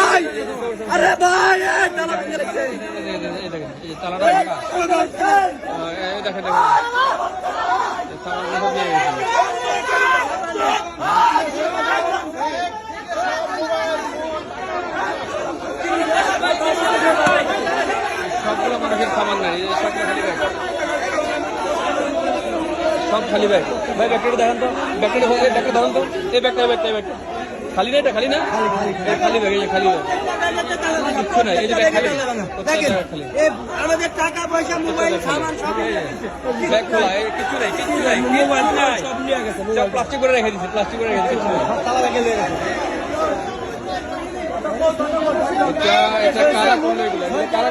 নাই আরে ভাই দেখেন। সবগুলো মানুষের সামান নাই সবগুলো খালি ব্যাগ। সব খালি ব্যাগ। ভাই ব্যাগটা দেখেন তো ব্যাগটা এই ব্যাগটা ধরেন তো। এই ব্যাগটা এই ব্যাগটা এই ব্যাগটা। খালি না এটা খালি না? খালি ব্যাগ এই যে খালি ব্যাগ। কিচ্ছু নাই এই যে ব্যাগ খালি। খালি? আমাদের টাকা পয়সা মোবাইল সামান সব ব্যাগ খোলা এই কিছু নাই কিছু নাই মোবাইল নাই। সব নিয়ে গেছে সব প্লাস্টিক করে রেখে দিয়েছে প্লাস্টিক করে রেখে দিয়েছে। তালা ভেঙে দিয়ে গেছে। এটা এটা কারা করল এগুলো? কারা